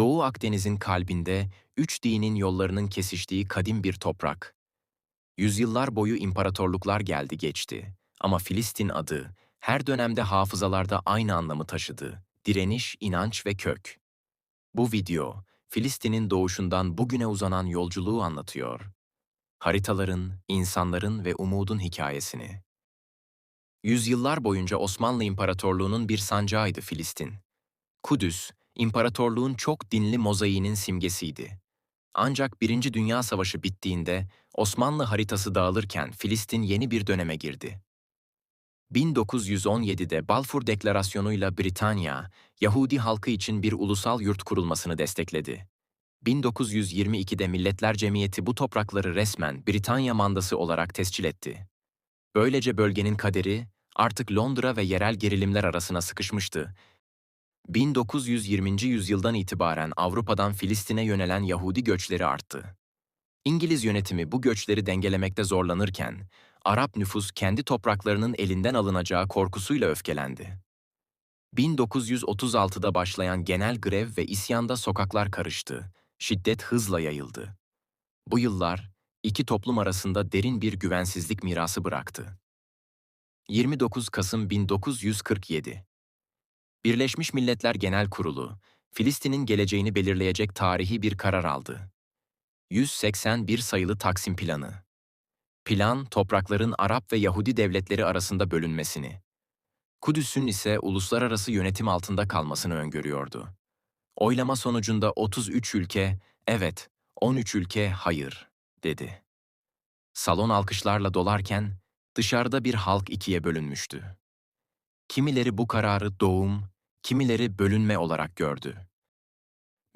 Doğu Akdeniz'in kalbinde üç dinin yollarının kesiştiği kadim bir toprak. Yüzyıllar boyu imparatorluklar geldi geçti ama Filistin adı her dönemde hafızalarda aynı anlamı taşıdı. Direniş, inanç ve kök. Bu video, Filistin'in doğuşundan bugüne uzanan yolculuğu anlatıyor. Haritaların, insanların ve umudun hikayesini. Yüzyıllar boyunca Osmanlı İmparatorluğu'nun bir sancağıydı Filistin. Kudüs, imparatorluğun çok dinli mozaiğinin simgesiydi. Ancak Birinci Dünya Savaşı bittiğinde Osmanlı haritası dağılırken Filistin yeni bir döneme girdi. 1917'de Balfour Deklarasyonu'yla Britanya, Yahudi halkı için bir ulusal yurt kurulmasını destekledi. 1922'de Milletler Cemiyeti bu toprakları resmen Britanya mandası olarak tescil etti. Böylece bölgenin kaderi artık Londra ve yerel gerilimler arasına sıkışmıştı 1920. yüzyıldan itibaren Avrupa'dan Filistin'e yönelen Yahudi göçleri arttı. İngiliz yönetimi bu göçleri dengelemekte zorlanırken, Arap nüfus kendi topraklarının elinden alınacağı korkusuyla öfkelendi. 1936'da başlayan genel grev ve isyanda sokaklar karıştı, şiddet hızla yayıldı. Bu yıllar, iki toplum arasında derin bir güvensizlik mirası bıraktı. 29 Kasım 1947 Birleşmiş Milletler Genel Kurulu, Filistin'in geleceğini belirleyecek tarihi bir karar aldı. 181 sayılı Taksim Planı. Plan, toprakların Arap ve Yahudi devletleri arasında bölünmesini, Kudüs'ün ise uluslararası yönetim altında kalmasını öngörüyordu. Oylama sonucunda 33 ülke, evet, 13 ülke hayır, dedi. Salon alkışlarla dolarken, dışarıda bir halk ikiye bölünmüştü. Kimileri bu kararı doğum, kimileri bölünme olarak gördü.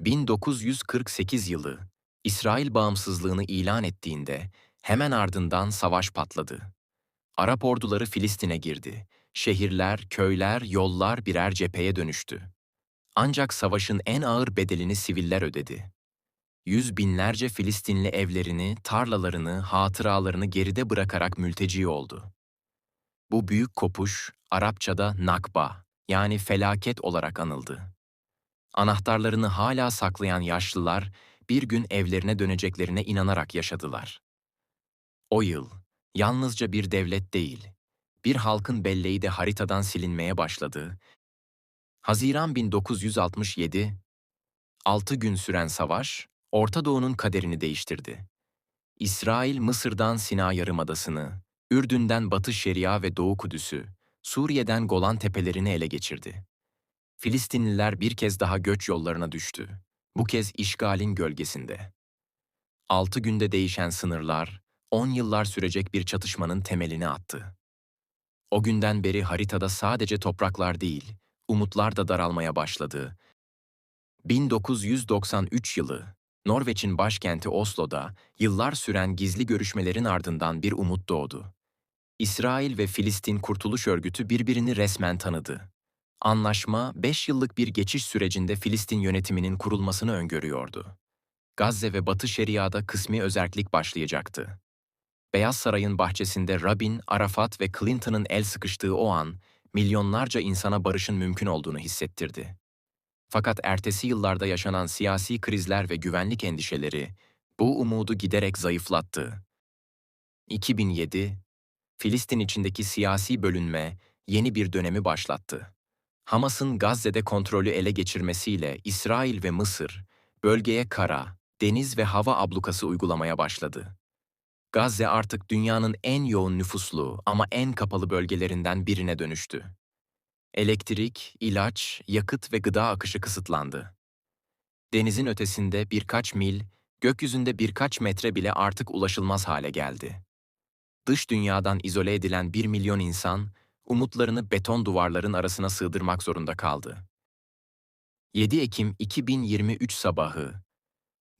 1948 yılı İsrail bağımsızlığını ilan ettiğinde hemen ardından savaş patladı. Arap orduları Filistin'e girdi. Şehirler, köyler, yollar birer cepheye dönüştü. Ancak savaşın en ağır bedelini siviller ödedi. Yüz binlerce Filistinli evlerini, tarlalarını, hatıralarını geride bırakarak mülteci oldu. Bu büyük kopuş Arapçada Nakba yani felaket olarak anıldı. Anahtarlarını hala saklayan yaşlılar bir gün evlerine döneceklerine inanarak yaşadılar. O yıl yalnızca bir devlet değil, bir halkın belleği de haritadan silinmeye başladı. Haziran 1967, altı gün süren savaş, Orta Doğu'nun kaderini değiştirdi. İsrail, Mısır'dan Sina Yarımadası'nı, Ürdün'den Batı Şeria ve Doğu Kudüs'ü, Suriye'den Golan Tepelerini ele geçirdi. Filistinliler bir kez daha göç yollarına düştü. Bu kez işgalin gölgesinde. Altı günde değişen sınırlar, on yıllar sürecek bir çatışmanın temelini attı. O günden beri haritada sadece topraklar değil, umutlar da daralmaya başladı. 1993 yılı, Norveç'in başkenti Oslo'da yıllar süren gizli görüşmelerin ardından bir umut doğdu. İsrail ve Filistin Kurtuluş Örgütü birbirini resmen tanıdı. Anlaşma, 5 yıllık bir geçiş sürecinde Filistin yönetiminin kurulmasını öngörüyordu. Gazze ve Batı Şeria'da kısmi özerklik başlayacaktı. Beyaz Saray'ın bahçesinde Rabin, Arafat ve Clinton'ın el sıkıştığı o an, milyonlarca insana barışın mümkün olduğunu hissettirdi. Fakat ertesi yıllarda yaşanan siyasi krizler ve güvenlik endişeleri bu umudu giderek zayıflattı. 2007, Filistin içindeki siyasi bölünme yeni bir dönemi başlattı. Hamas'ın Gazze'de kontrolü ele geçirmesiyle İsrail ve Mısır, bölgeye kara, deniz ve hava ablukası uygulamaya başladı. Gazze artık dünyanın en yoğun nüfuslu ama en kapalı bölgelerinden birine dönüştü. Elektrik, ilaç, yakıt ve gıda akışı kısıtlandı. Denizin ötesinde birkaç mil, gökyüzünde birkaç metre bile artık ulaşılmaz hale geldi dış dünyadan izole edilen bir milyon insan, umutlarını beton duvarların arasına sığdırmak zorunda kaldı. 7 Ekim 2023 sabahı,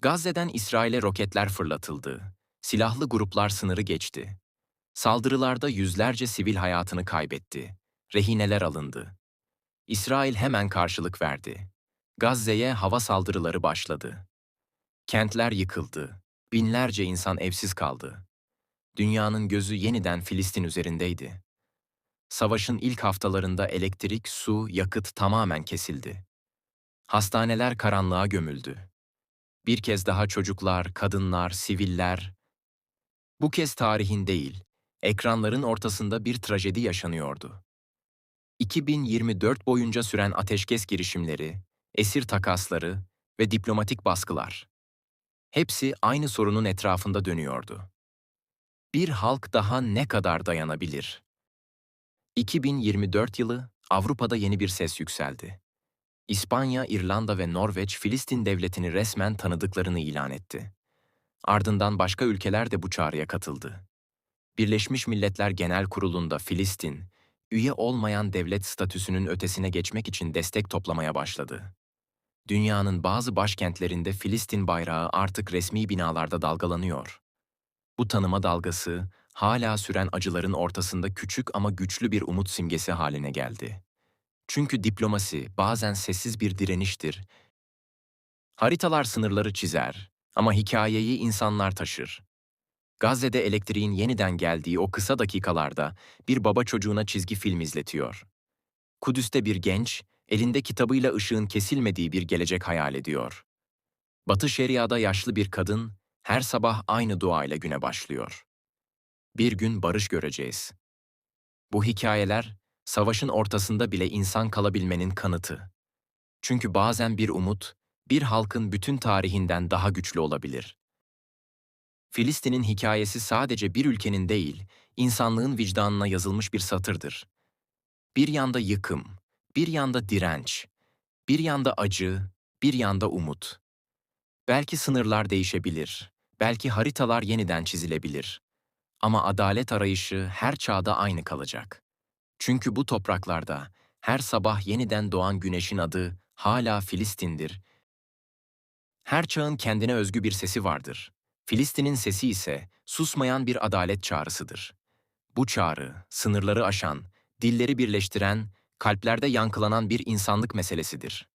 Gazze'den İsrail'e roketler fırlatıldı. Silahlı gruplar sınırı geçti. Saldırılarda yüzlerce sivil hayatını kaybetti. Rehineler alındı. İsrail hemen karşılık verdi. Gazze'ye hava saldırıları başladı. Kentler yıkıldı. Binlerce insan evsiz kaldı dünyanın gözü yeniden Filistin üzerindeydi. Savaşın ilk haftalarında elektrik, su, yakıt tamamen kesildi. Hastaneler karanlığa gömüldü. Bir kez daha çocuklar, kadınlar, siviller, bu kez tarihin değil, ekranların ortasında bir trajedi yaşanıyordu. 2024 boyunca süren ateşkes girişimleri, esir takasları ve diplomatik baskılar. Hepsi aynı sorunun etrafında dönüyordu. Bir halk daha ne kadar dayanabilir? 2024 yılı Avrupa'da yeni bir ses yükseldi. İspanya, İrlanda ve Norveç Filistin devletini resmen tanıdıklarını ilan etti. Ardından başka ülkeler de bu çağrıya katıldı. Birleşmiş Milletler Genel Kurulu'nda Filistin, üye olmayan devlet statüsünün ötesine geçmek için destek toplamaya başladı. Dünyanın bazı başkentlerinde Filistin bayrağı artık resmi binalarda dalgalanıyor. Bu tanıma dalgası, hala süren acıların ortasında küçük ama güçlü bir umut simgesi haline geldi. Çünkü diplomasi bazen sessiz bir direniştir. Haritalar sınırları çizer ama hikayeyi insanlar taşır. Gazze'de elektriğin yeniden geldiği o kısa dakikalarda bir baba çocuğuna çizgi film izletiyor. Kudüs'te bir genç, elinde kitabıyla ışığın kesilmediği bir gelecek hayal ediyor. Batı Şeria'da yaşlı bir kadın, her sabah aynı duayla güne başlıyor. Bir gün barış göreceğiz. Bu hikayeler, savaşın ortasında bile insan kalabilmenin kanıtı. Çünkü bazen bir umut, bir halkın bütün tarihinden daha güçlü olabilir. Filistin'in hikayesi sadece bir ülkenin değil, insanlığın vicdanına yazılmış bir satırdır. Bir yanda yıkım, bir yanda direnç, bir yanda acı, bir yanda umut. Belki sınırlar değişebilir, belki haritalar yeniden çizilebilir. Ama adalet arayışı her çağda aynı kalacak. Çünkü bu topraklarda her sabah yeniden doğan güneşin adı hala Filistin'dir. Her çağın kendine özgü bir sesi vardır. Filistin'in sesi ise susmayan bir adalet çağrısıdır. Bu çağrı, sınırları aşan, dilleri birleştiren, kalplerde yankılanan bir insanlık meselesidir.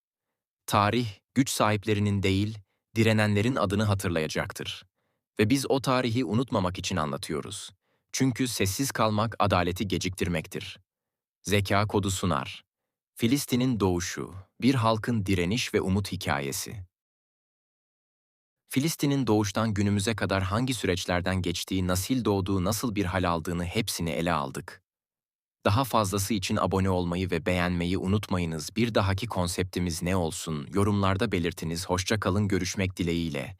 Tarih, güç sahiplerinin değil, direnenlerin adını hatırlayacaktır. Ve biz o tarihi unutmamak için anlatıyoruz. Çünkü sessiz kalmak adaleti geciktirmektir. Zeka kodu sunar. Filistin'in doğuşu, bir halkın direniş ve umut hikayesi. Filistin'in doğuştan günümüze kadar hangi süreçlerden geçtiği, nasıl doğduğu, nasıl bir hal aldığını hepsini ele aldık. Daha fazlası için abone olmayı ve beğenmeyi unutmayınız. Bir dahaki konseptimiz ne olsun? Yorumlarda belirtiniz. Hoşça kalın görüşmek dileğiyle.